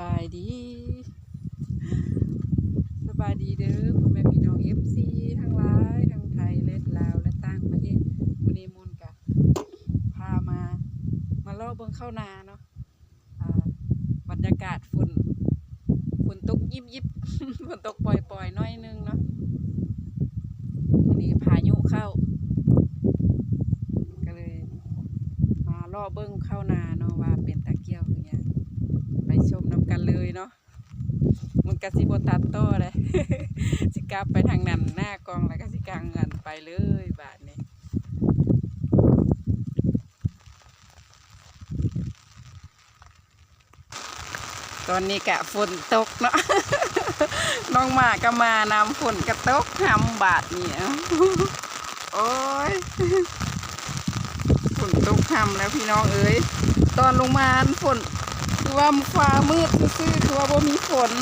บายดี สบายดีเด้อพ่อแม่พี่น้องเอฟซีทั้งหลายทั้งไทยและลาวและต่างประเทศวันนี้มูลกะพามา มาล่าเบิ่งเข้านาเนาะบรรยากาศฝนฝนตกยิบยิบฝนตกปล่อยปล่อยน้อยนึงเนาะวันนี้พายุเข้า ก็เลย มาล่อเบิ้งเข้านาเนาะว่าเป็นตะเกียวหรือยังไปชมน้ำกันเลยเนาะมัน กะสิบตัดต่อเลย สิกลับไปทางนั้นหน้ากองแล้วก็สิกลางเงินไปเลยบาทนี้ตอนนี้กะฝนตกเนาะ น้องหมาก็มานำฝนกระตกทำบาทนี่เอ้าโอ้ยฝนตกค่ำแล้วพี่น้องเอ๋ยตอนลงมาฝนคือว่าฟ้ามืดซื่อๆคือว่าบ่มีฝน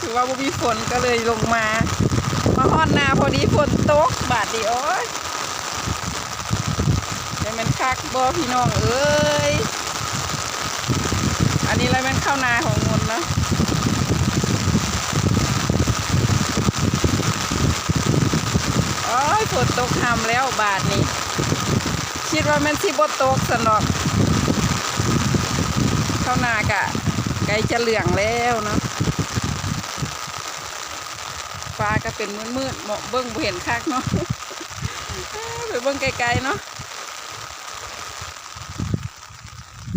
คือว่าบ่มีฝนก็เลยลงมา มาฮอดนาพอดีฝนตกบาดเดียวโอ้ยแต่มันคักบ่พี่น้องเอ้ย อันนี้อะไรมันเข้านาของมนนะโอ้ยฝนตกทำแล้วบาทนี้ คิดว่ามันสิบตกสนอกเข้านากะ กลจะเหลืองแล้วเนาะฟ้าก็เป็นมืดๆเหมาะเบิ้งเห็นคักเนาะไปเบิ้งไกลๆเนาะ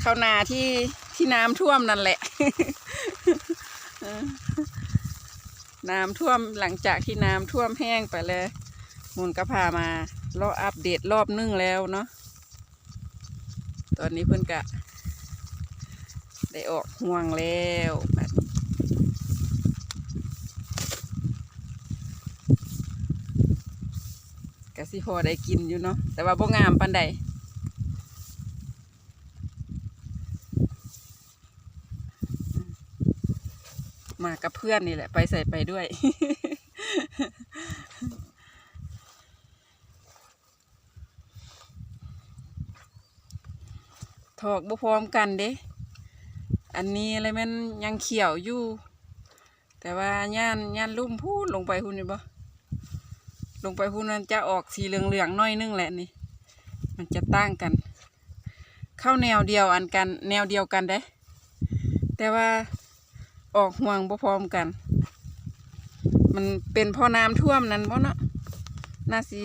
ข้าวนาที่ที่น้ำท่วมนั่นแหละน้ำท่วมหลังจากที่น้ำท่วมแห้งไปเลยมูลก็พามารออัปเดตรอบนึงแล้วเนาะตอนนี้เพื่อนกะ ได้ออก ห่วงแล้วบัดนี้กะสิพอได้กินอยู่เนาะแต่ว่าบ่งามปันใดมากับเพื่อนนี่แหละ ไปใส่ไปด้วย ถอกบ่พร้อมกันเด้ อันนี้อะไรมันยังเขียวอยู่ แต่ว่าย่านย่านลุ่มพูดลงไปพูนนี่บ่ลงไปพูนมันจะออกสีเหลืองๆน้อยนึงแหละนี่ มันจะตั้งกัน เข้าแนวเดียวอันกัน แนวเดียวกันเด้ แต่ว่าออกห่วงบ่พร้อมกัน มันเป็นเพราะน้ำท่วมนั่นบ่เนาะน่าสิ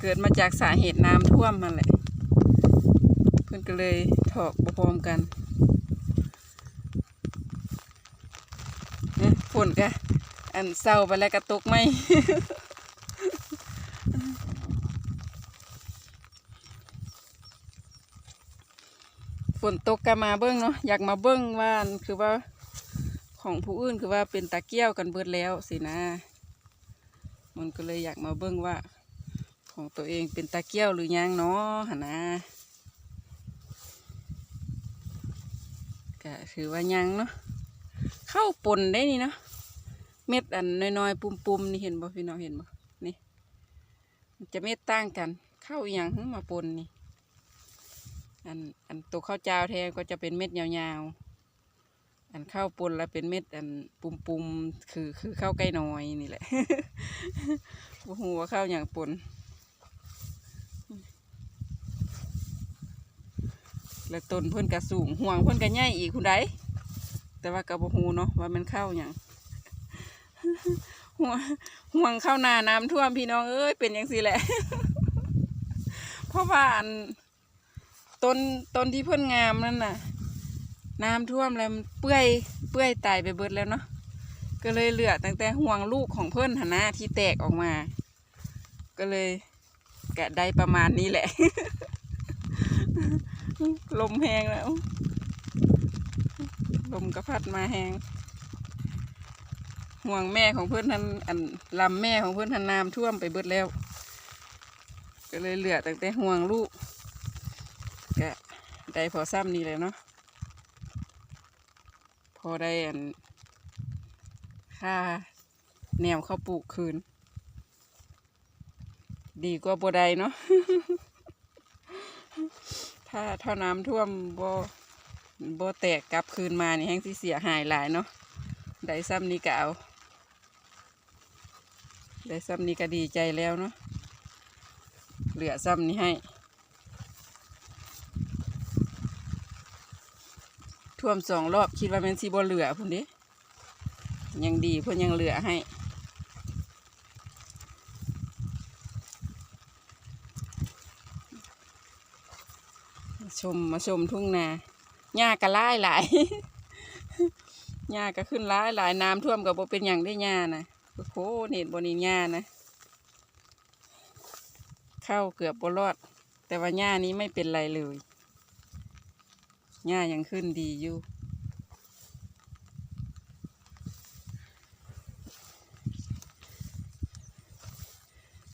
เกิดมาจากสาเหตุน้ำท่วมมันแหละเพื่อนก็เลยถอกบ่พร้อมกันเนี่ย ฝนก็อันเศร้าไปแล้วก็ตกไหมฝนตกก็มาเบิ้งเนาะอยากมาเบิ้งว่านคือว่าของผู้อื่นคือว่าเป็นตะเกียวกันเบิดแล้วสินะ มันก็เลยอยากมาเบิ้งว่า ของตัวเองเป็นตะเกียวหรือยังเนาะหนนะก็ถือว่ายังเนาะเข้าปนได้นี่เนาะ เม็ดอันน้อยๆปุ่มๆนี่เห็นบ่พี่น้องเห็นบ่นี่มันจะเม็ดต่างกัน เข้าอย่างหึมาปนนี่อันอันตัวข้าวเจ้าแทนก็จะเป็นเม็ดยาวๆ อันข้าวปนแล้วเป็นเม็ดอันปุ่มๆคือคือข้าวไก่น้อยนี่แหละบ่ฮู้ว่าข้าวอย่างปนแล้วต้นเพิ่นกระสูงห่วงเพิ่นกระใหญ่อีกคุณใดแต่ว่ากระบฮูเนาะว่ามันเข้าอย่าง ห่วงห่วงเข้านาน้ำท่วมพี่น้องเอ้ยเป็นอย่างสิแหละ เพราะว่าอันต้นต้นที่เพิ่นงามนั่นน่ะ น้ำท่วมแล้วเปื่อยเปื่อยตายไปเบิดแล้วเนาะก็เลยเหลือตั้งแต่ห่วงลูกของเพิ่อนหนนาที่แตกออกมา ก็เลยกะได้ประมาณนี้แหละ ลมแหงแล้ว ลมกระพัดมาแหง ห่วงแม่ของเพื่อนทันอันลำแม่ของเพื่อนทันน้ำท่วมไปเบิดแล้ว ก็เลยเหลือตั้งแต่ห่วงลูกก็ได้พอซ้ำนี่เลยเนาะพอได้อันค่าแนวเข้าวปลูกคืน ดีกว่าบัได้เนาะถ้าถ้าน้ำท่วมบ่บ่แตกกลับคืนมานี่แห้งสิเสียหายหลายเนาะได้ซ้ำนี้ก็เอา ได้ซ้ำนี้ก็ดีใจแล้วเนาะเหลือซ้ำนี้ให้ ท่วมสองรอบคิดว่าแมันสิบ่เหลือพุ่นด้ยังดีพิ่นยังเหลือให้มาชมมาชมทุ่งนาหญ้าก็หลายหลายหญ้าก็ขึ้นหลายหลายน้ำท่วมก็บ่เป็นอย่างได้หญ้านะ โอ้โหเห็นบนี่หญ้านะ เข้าเกือบบรอด แต่ว่าหญ้านี้ไม่เป็นไรเลยหญ้ายังขึ้นดีอยู่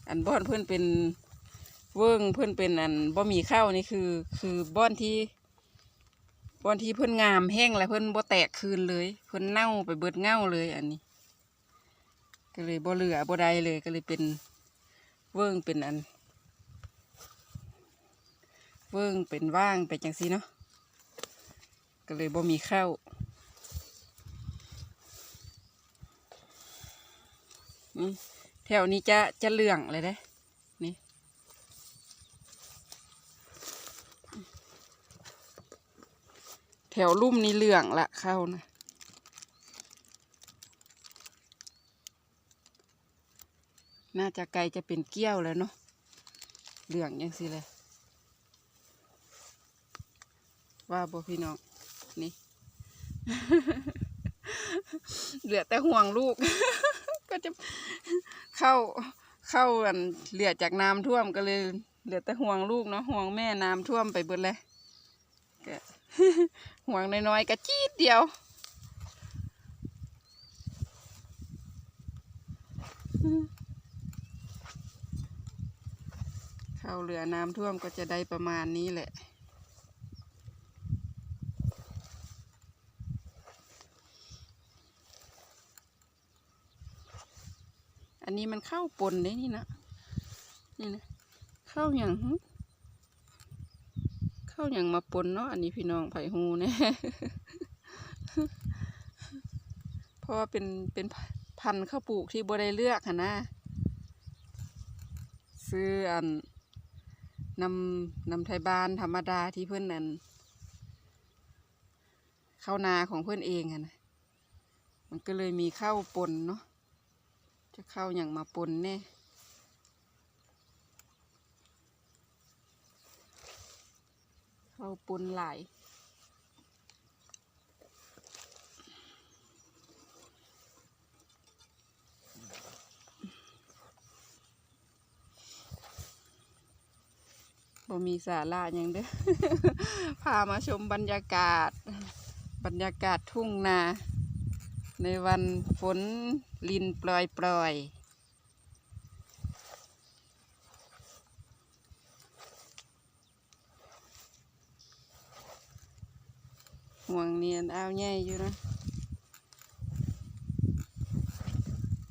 อันบ้อนเพื่อนเป็นเวิ้งเพื่อนเป็นอันบ่มีข้าวนี่คือ คือบ้อนที่บ้อนที่เพื่อนงามแห้งแล้วเพื่อนบ่แตกคืนเลย เพื่อนเน่าไปเบิดเง่าเลยอันนี้ ก็เลยบ่เหลือบ่ได้เลยก็เลยเป็นเวิ้งเป็นอัน เวิ้งเป็นว่างไปจังซี่เนาะก็เลยบ่มีข้าวแถวนี้จะจะเหลืองเลยเด้นี่แถวลุ่มนี่เหลืองละเข้านะ น่าจะไกลจะเป็นเกี้ยวแล้วเนาะเหลืองยังสิเลยว่าบ่พี่น้องนี่ เหลือแต่ห่วงลูก ก็จะเข้าเข้าอันเหลือจากน้ำท่วมก็เลย เหลือแต่ห่วงลูกเนาะห่วงแม่น้ำท่วมไปเบิดเลยก็ห่วงน้อยๆก็จี๊ดเดียวเข้าเรือน้ำท่วมก็จะได้ประมาณนี้แหละ อันนี้มันเข้าปนได้นี่นะ นี่นะ เข้าอย่างเข้าอย่างมาปนเนาะ อันนี้พี่น้องไผ่หูเนี่ยเพราะว่าเป็นเป็นพันธุ์ข้าวปลูกที่บ่ได้เลือกค่ะนะซื้ออัน นำนำไทยบ้านธรรมดาที่เพื่อนนั่นเข้านาของเพื่อนเองอะนะมันก็เลยมีข้าวปนเนาะจะเข้าอย่างมาปนแน่เข้าปนหลาย บ่มีสาระหยังเด้อ พามาชมบรรยากาศ บรรยากาศทุ่งนา ในวันฝนลินปล่อยปล่อยห่วงเนียนเอาวใหญ่อยู่นะ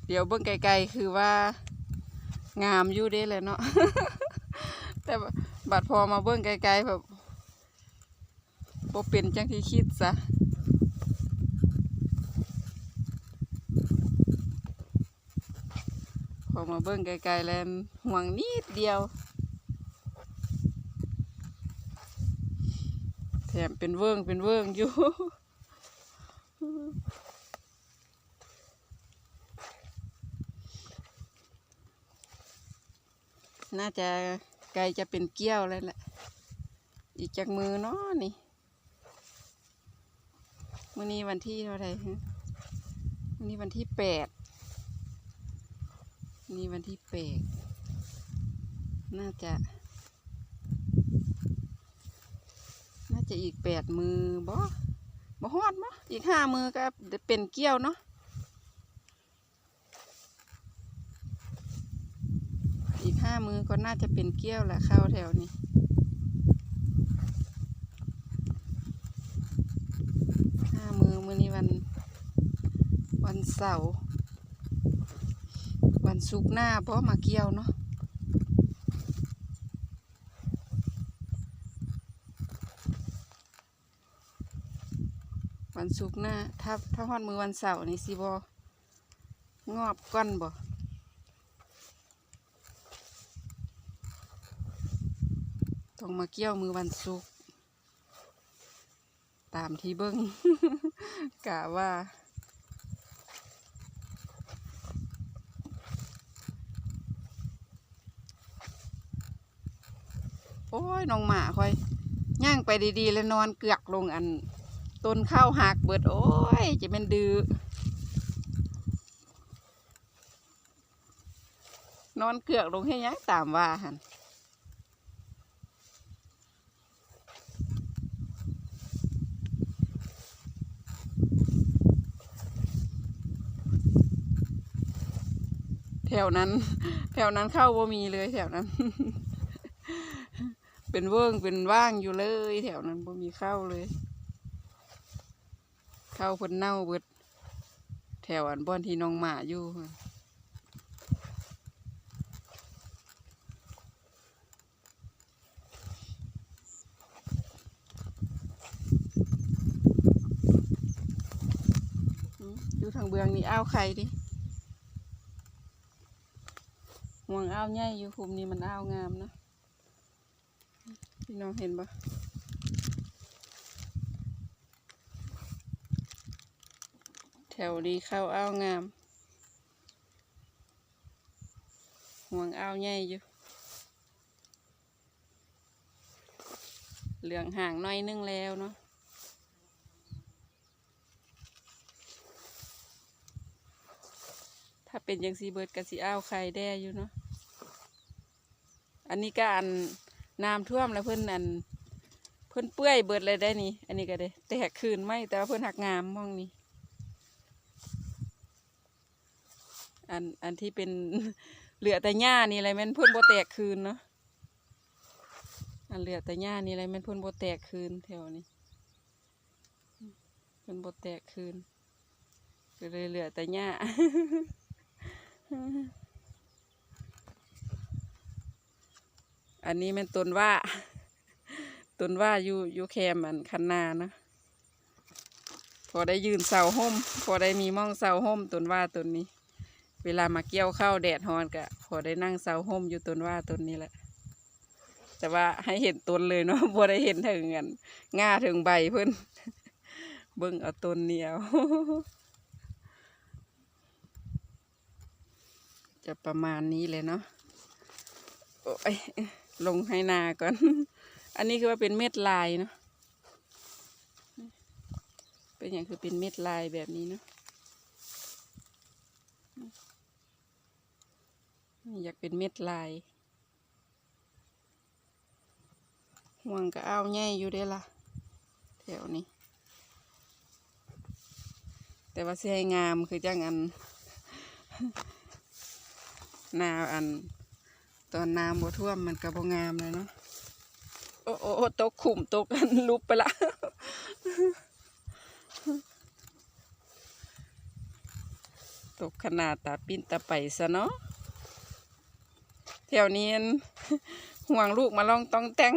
เดี๋ยวเบิ่งไกลๆคือว่า งามอยู่เด้เลยเนาะ แต่ ว่าบัดพอมาเบิ่งไกลๆแบบบเป็นจังที่คิดซะพอมาเบิ่งไกลๆแล้วห่วงนิดเดียว แถมเป็นเวิ้งเป็นเวิ้งอยู่น่าจะ ลจะเป็นเกี้ยวแล้วแหละ อีกจากมือเนาะนี่ มื้อนี้วันที่เท่าไหร่ฮะมื้อนี้วันที่แปดนี่วันที่แปดน่าจะ น่าจะอีกแปดมือบ่บ่ฮอดมั้อีกห้ามือก็เป็นเกี้ยวเนาะ อีกห้า มือก็น่าจะเป็นเกี้ยวแหละข้าวแถวนี้ห้ามือมือนี้วัน วันเสาร์วันศุกร์หน้าเพราะมาเกี่ยวเนาะวันศุกร์หน้าถ้าถ้าฮอดมือวันเสาร์นี่สิบงอบก้อนบ่ ต้องมาเกี่ยวมือวันศุกร์ตามที่เบิ้งกะว่า โอ้ยน้องหมาคอยย่างไปดีๆ แล้วนอนเกือกลงอันต้นข้าวหักเบิด โอ้ย จะเป็นดื้อนอนเกือกลงให้ยังตามว่าหัน วนั้น แถวนั้นเข้าบ่มีเลยแถวนั้น เป็นเวิ้งเป็นว่างอยู่เลย แถวนั้นบ่มีเข้าเลย เข้าเพิ่นเน่าเบิด แถวอันบ่อนที่น้องหมาอยู่อยู่ทางเบืองนี่อ้าวไข่ดิ ห่วงอ้าวใหญ่อยู่คุมนี้มันอ้าวงามนะพี่น้องเห็นปะแถวนี้เข้าอ้าวงามห่วงอ้าวใหญ่อยู่เหลืองห่างน้อยนึงแล้วเนาะถ้าเป็นยังสีเบิร์ดกับสีอ้าวไข่แด่อยู่เนาะ อันนี้ก็อันน้ำท่วมแล้วเพิ่อนอันเพิ่อนเปื้อยเบิดเลยได้นี่ อันนี้ก็ได้แตกคืนไหมแต่ว่าเพิ่อนหักงามมองนี่อันอันที่เป็นเหลือแต่หญ้านี่อะไรม่นเพิ่อนโบแตกคืนเนาะอันเหลือแต่หญ้านี่อะไรม่นเพิ่อนโบแตกคืนแถวนี้เพิ่อนโบแตกคืนก็เลยเหลือแต่หญ้า อันนี้มันต้นว่า ต้นว่าอยู่อยู่แคมอันคันนานะพอได้ยืนเสาห่มพอได้มีม่องเสาห่มต้นว่าต้นนี้ เวลามาเกี่ยวข้าวแดดฮอนกะ พอได้นั่งเสาห่มอยู่ต้นว่าต้นนี้แหละ แต่ว่าให้เห็นต้นเลยเนาะพอได้เห็นถึงกันง่าถึงใบเพิ่นเบิ่งเอาต้นเนียวจะประมาณนี้เลยเนาะโอ้ย ลงให้นาก่อน อันนี้คือว่าเป็นเม็ดลายเนาะ เป็นอย่างคือเป็นเม็ดลายแบบนี้เนาะอยากเป็นเม็ดลาย ห่วงก็เอาแง่อยู่ได้ละแถวนี้ แต่ว่าเสียงามคือจังอัน นาอัน ตอนน้ำบ่ท่วมมันก็บ่งามเลยเนาะโอ้โอ้โตกขุมตกันลุบไปละตกขนาดตาปิ้นตาไปซะเนาะแถวนี้อันห่วงลูกมาลองต้องแต่ง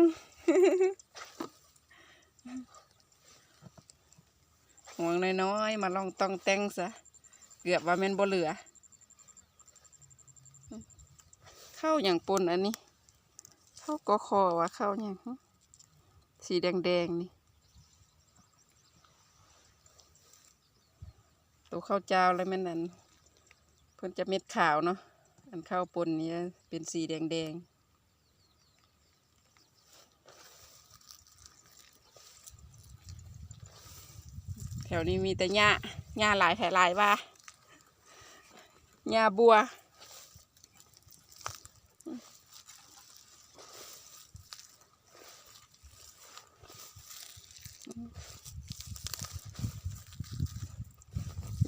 ห่วงน้อยๆมาลองต้องแต่งซะเกือบว่าแม่นบ่เหลือ เข้าอย่างปนอันนี้เข้าก็คอว่าเข้าอย่างสีแดงๆนี่ตัวข้าวเจ้าแล้วแม่นอันเพิ่นจะเม็ดขาวเนาะอันข้าวปนนี้เป็นสีแดงๆแถวนี้มีแต่หญ้าหญ้าหลายแถหลายว่าหญ้าบัว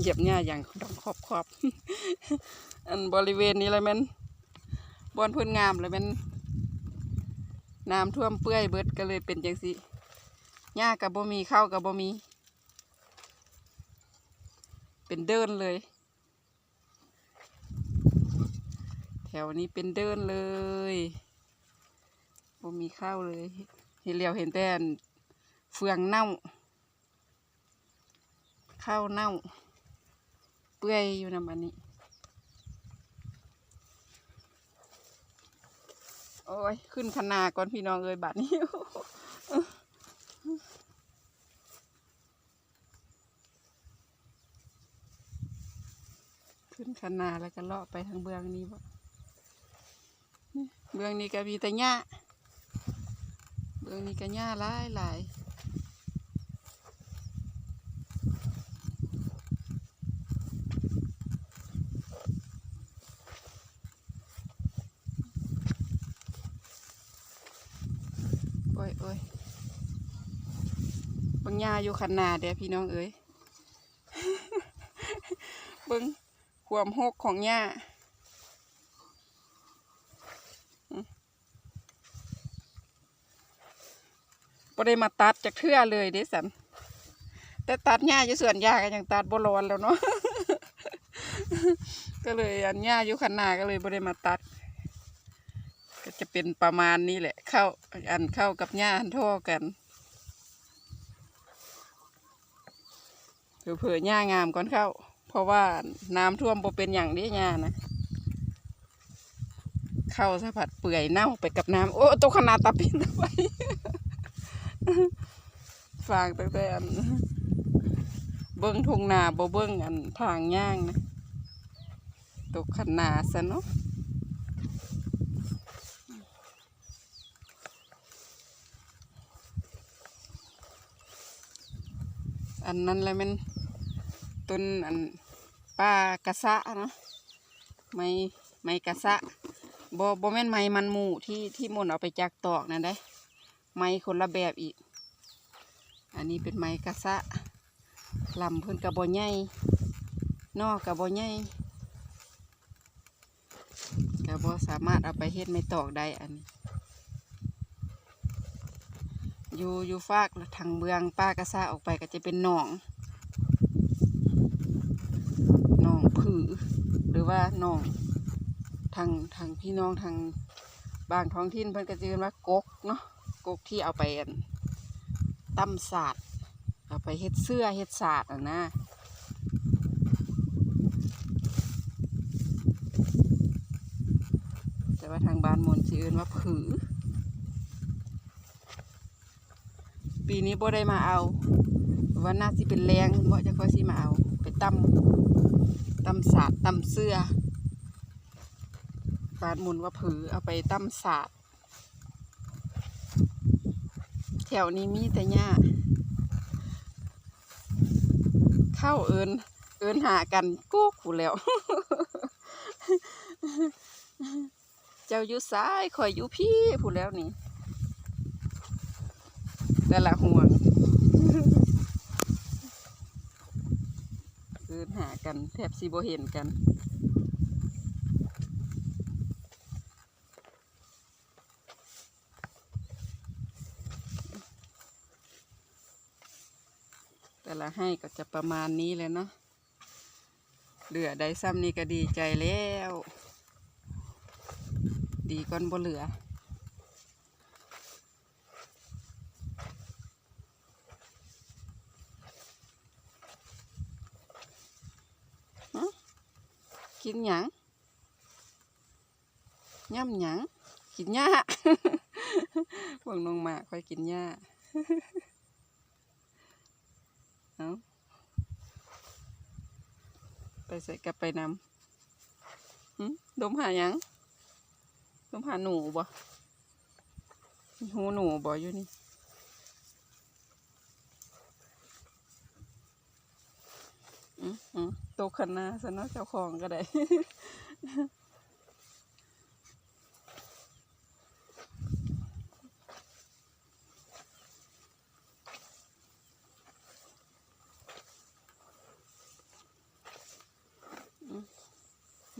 เหยียบหญ้าอย่างต้องขอบขอบอันบริเวณนี้เลยมันบอนพื้นงามเลยมันน้ำท่วมเปื้อยเบิดก็เลยเป็นจังสิหญ้ากับบ่มีเข้าวกับบ่มี เป็นเดินเลย แถวนี้เป็นเดินเลยบ่มีข้าวเลยเห็นเหลียวเห็นแต่อันเฟืองเน่าข้าวเน่า ปื่อยอยู่นำอันนี้ โอ้ย ขึ้นคนาก่อนพี่น้องเอ้ยบัดนี้ขึ้นคนาแล้วก็เลาะไปทางเบื้องนี้บ่เบื้องนี้ก็มีแต่หญ้าเบื้องนี้ก็หญ้าหลายหลายโอ้ยโอ้ยบางหญ้าอยู่คันนาเด้อพี่น้องเอ้ยเบิ่งความหกของหญ้าบ่ได้มาตัดจากเทื่อเลยเด้สัน แต่ตัดหญ้าอยู่สวนยาก็ยังตัดบ่ร้อนแล้วเนาะ ก็เลยอันหญ้าอยู่คันนาก็เลยบ่ได้มาตัด จะเป็นประมาณนี้แหละ เข้าอันเข้ากับหญ้าอันท่อกันเผื่อหญ้างามก่อนเข้า เพราะว่าน้ำท่วมบ่เป็นอย่างนี้หญ้านะเข้าสะพัดเปื่อยเน่าไปกับน้ำโอ้ตัวขนาดตาปินไปฟางตั้งแต่อันเบิ้งทงนาบ่เบิ้งอันทางย่างนะตกขนาดซะเนาะ อันนั้นแหละมันต้นอันป้ากระสะเนาะไม้ไม้กระสะบ่บ่แม่นไม้มันหมูที่ที่มนเอาไปจากตอกนั่นได้ไม้คนละแบบอีก อันนี้เป็นไม้กระสะลำเพิ่นกระบอใหญ่นอกกระบอใหญ่กระบอสามารถเอาไปเฮ็ดไม่ตอกได้อันนี้ อยู่อยู่ฟากทางเบืองป้ากระซะออกไปก็จะเป็นหนองหนองผือ หรือว่าหนอง ทางทางพี่น้องทางบางท้องถิ่นเพิ่นก็จะเรียกว่ากกเนาะกกที่เอาไปอันตำศาสตร์เอาไปเฮ็ดเสื้อเฮ็ดศาสตร์อะนะแต่ว่าทางบ้านมนต์สิเอิ้นว่าผือ ปีนี้บ่ได้มาเอาว่าน่าสิเป็นแรงบ่จะค่อยสิมาเอา ไปตำตำศาสตร์ตำเสื้อบานมนว่าผือเอาไปตำศาสตร์แถวนี้มีแต่หญ้าเข้าเอินเอินหากันกุ๊กผู้แล้ว เจ้าอยู่ซ้ายข่อยอยู่พี่ผู้แล้วนี่ แต่ละห่วงเอินหากันแทบสิบ่เห็นกันแต่ละให้ก็จะประมาณนี้เลยเนาะ เหลือได้ซ้ำนี่ก็ดีใจแล้ว ดีก่อนบ่เหลือ กินหยังย่ำหยังกินหญ้าพวกน้องหมาค่อยกินหญ้าเอาไปใส่กลับไปนำดมหาหยังดมหาหนูบ่มีหูหนูบ่อยู่นี่อืมอืม โตขนาซะเนาเจ้าของก็ได้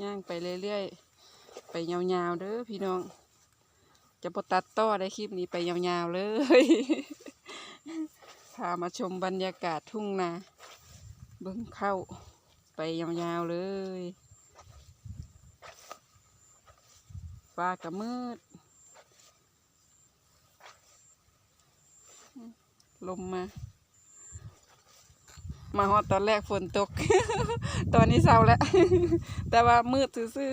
ย่างไปเรื่อยๆ ไปยาวๆเด้อพี่น้อง จะบตัดต่อได้คลิปนี้ไปยาวๆเลย พามาชมบรรยากาศทุ่งนา เบิ้งเข้า ไปยาวๆเลยฟ้าก็มืด ลมมา มาฮอดตอนแรกฝนตก ตอนนี้เศร้าแล้ว แต่ว่ามืดซื่อ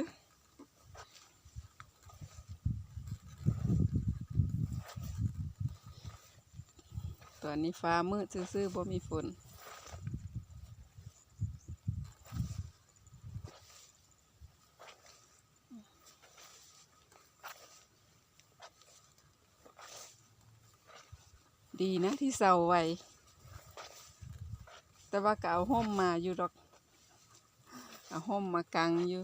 ตอนนี้ฟ้ามืดซื่อๆบ่มีฝน ดีนะที่เศร้าไว้ แต่ว่าก็เอาห่มมาอยู่ดอก เอาห่มมากังอยู่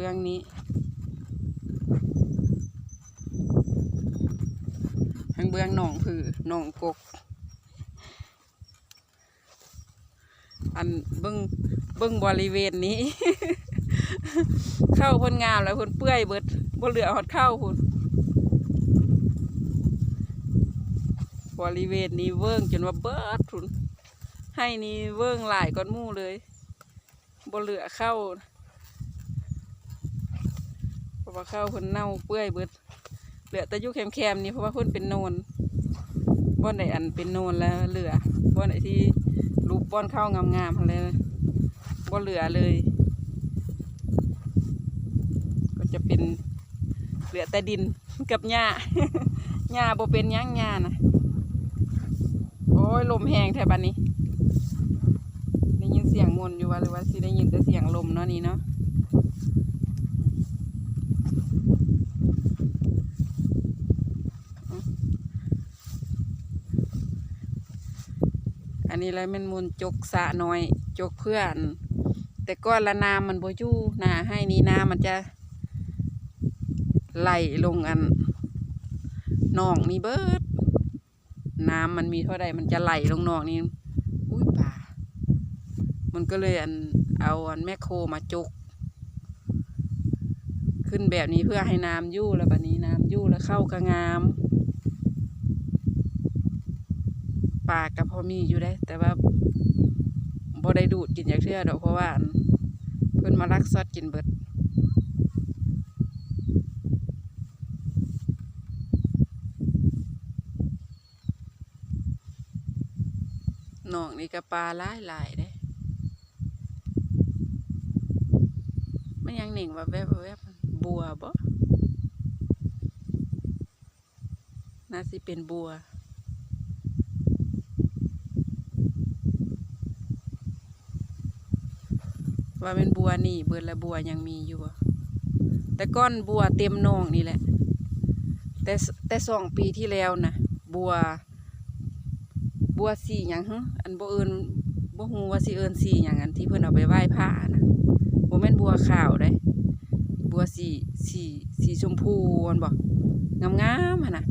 เบื้องนี้ทางเบื้องหนองผือหนองกก อันเบื้องเบื้องบริเวณนี้ เข้าพ่นงามแล้วพ่นเปื่อยเบิดบ่เหลือหอดเข้าพุ่นบริเวณนี้เวิ้งจนว่าเบิดพุ่นให้นี่เวิ้งหลายก้อนมู่เลยบ่เหลือเข้า ว่าข้าวเพิ่นเน่าเปื่อยเบิดเหลือแต่ยุแคมๆนี่เพราะว่าเพิ่นเป็นโนนบ่อนไหนอันเป็นโนนแล้วเหลือบ่อนไหนที่รูปบ่อนข้าวงามๆอะไรบ่เหลือเลย ก็จะเป็นเหลือแต่ดินกับหญ้าหญ้าบ่เป็นยังหญ้านะโอ้ยลมแห้งแถบานนี้ ได้ยินเสียงมนอยู่ว่าหรือว่าสิได้ยินแต่เสียงลมเนาะนี่เนาะ นนี้เลยมันมุนจกสะน้อย จกเพื่อน แต่ก้อนละน้ำมันบ่ยู่นาให้นี้น้ำมันจะไหลลงอันหนองนี่เบิด น้ำมันมีเท่าใดมันจะไหลลงหนองนี่อุ้ยป่า มันก็เลยอันเอาอันแมคโครมาจก ขึ้นแบบนี้เพื่อให้น้ำยู่แล้วบัดนี้น้ำยู่แล้วเข้ากระงาม ปลากับพอมีอยู่ได้ แต่ว่าบ่ได้ดูดกินอย่างเชื่อดอกเพราะว่าเพิ่นมาลักซอดกินเบิดนอกนี่ก็ปลาหลายหลายเด้มันยังหนิ่งว่าแวบแวบบัวบ่น่าสิเป็นบัว ว่าเป็นบัวนี่เบิดและบัวยังมีอยู่บ่แต่ก้อนบัวเต็มหนองนี่แหละ แต่แต่สองปีที่แล้วนะบัว บัวสีหยังฮอันบ่เอิญบ่ฮู้ว่าสิเอิญสีหยังอันที่เพิ่อนเอาไปไหว้พระนะบ่แม่นบัวขาวเด้ บัวสีสีสีชมพูอันบ่งามๆหั่นน่ะ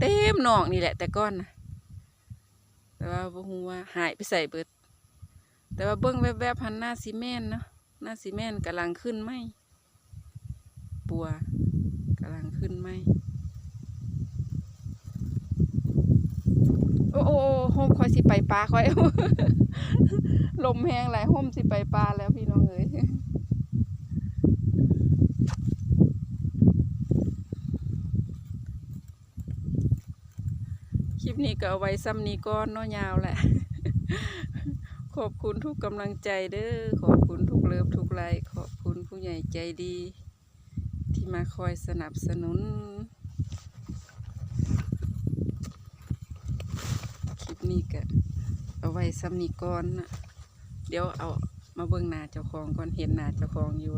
เต็มหนองนี่แหละ แต่ก้อนนะแต่ว่าบ่ฮู้ว่าหายไปใส่เบิด แต่ว่าเบิ้งแวบๆพันหน้าซีเมนต์เนาะหน้าซีเมนต์กำลังขึ้นไหมปัวกำลังขึ้นไหมโอ้โอ้โฮมคอยสิไปปลาคอยลมแห้งหลายโฮมสิไปปลาแล้วพี่น้องเอ๋ยคลิปนี้ก็เอาไว้ซ้ำนี้ก้อนเนาะยาวแหละ ขอบคุณทุกกำลังใจเด้อ ขอบคุณทุกเลิฟทุกไลค์ขอบคุณผู้ใหญ่ใจดี ที่มาคอยสนับสนุน คลิปนี้ก็เอาไว้ซ้ำนี้ก่อนนะเดี๋ยวเอามาเบิ่งหน้าเจ้าของก่อนเห็นหน้าเจ้าของอยู่